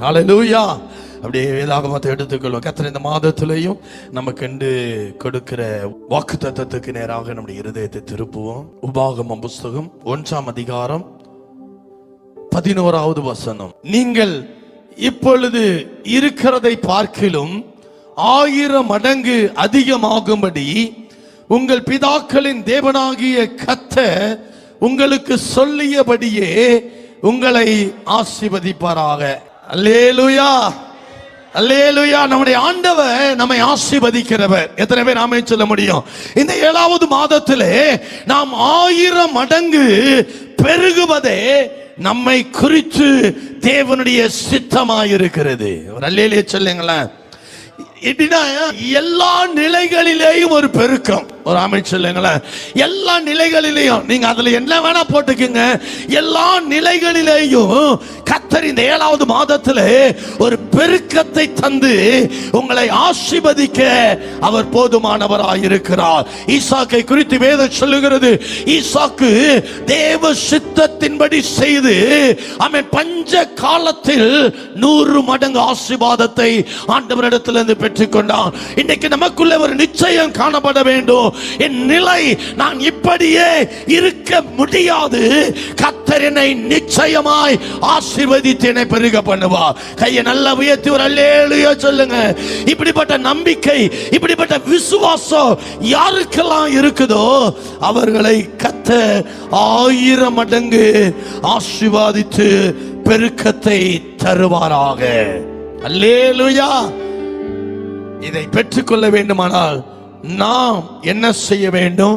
Hallelujah அப்படியே வேதாகமத்தை எடுத்துக்கொள்வோம். கத்திர இந்த மாதத்திலையும் நமக்கு கொடுக்கிற வாக்கு தத்துவத்துக்கு நேராக நம்முடைய இருதயத்தை திருப்புவோம். உபாகம புஸ்தகம் ஒன்றாம் அதிகாரம் பதினோராவது வசனம். நீங்கள் இப்பொழுது இருக்கிறதை பார்க்கிலும் ஆயிரம் மடங்கு அதிகமாகும்படி உங்கள் பிதாக்களின் தேவனாகிய கத்த உங்களுக்கு சொல்லியபடியே உங்களை ஆசிர்வதிப்பாராக. அல்லேலுயா. அல்லேலுயா. நம்முடைய ஆண்டவர் நம்மை ஆசிர்வதிக்கிறவர். எத்தனை பேர் நாமே சொல்ல முடியும்? இந்த ஏழாவது மாதத்திலே நாம் ஆயிரம் மடங்கு பெருகுவதே நம்மை குறித்து தேவனுடைய சித்தமாயிருக்கிறது. ஒரு அல்லேலிய சொல்லுங்களேன். எப்படின்னா எல்லா நிலைகளிலேயும் ஒரு பெருக்கம். ஒரு அமைச்சு சொல்லுங்களேன். எல்லா நிலைகளிலேயும். நீங்க அதுல என்ன வேணா போட்டுக்குங்க. எல்லா நிலைகளிலேயும் கத்தர் இந்த ஏழாவது மாதத்தில் ஒரு பெருக்கத்தை தந்து உங்களை ஆசிர்வதிக்க அவர் போதுமானவராக இருக்கிறார். ஈசாக்கை குறித்து வேதம் சொல்லுகிறது ஈசாக்கு தேவ சித்தத்தின்படி செய்து அவன் பஞ்ச காலத்தில் நூறு மடங்கு ஆசிர்வாதத்தை ஆண்டவரிடத்திலிருந்து பெற்றுக்கொண்டான். இன்னைக்கு நமக்குள்ள ஒரு நிச்சயம் காணப்பட வேண்டும். என் நிலை நான் இப்படியே இருக்க முடியாது. கத்தர் என்னை நிச்சயமாய் ஆசீர்வதித்து என்னை பெருக பண்ணுவா. கையை நல்லா உயர்த்தி ஒரு அல்லேலுயா சொல்லுங்க. இப்படிப்பட்ட நம்பிக்கை இப்படிப்பட்ட விசுவாசம் யாருக்கெல்லாம் இருக்குதோ அவர்களை கத்த ஆயிரம் மடங்கு ஆசிர்வாதித்து பெருக்கத்தை தருவாராக. அல்லேலுயா. இதை பெற்றுக்கொள்ள வேண்டுமானால் நாம் என்ன செய்ய வேண்டும்?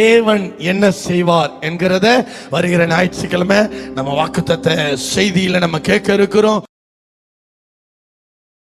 தேவன் என்ன செய்வார் என்கிறத வருகிற ஞாயிற்றுக்கிழமை நம்ம வாக்குத்தத்தை செய்தியில் நம்ம கேட்க இருக்கிறோம்.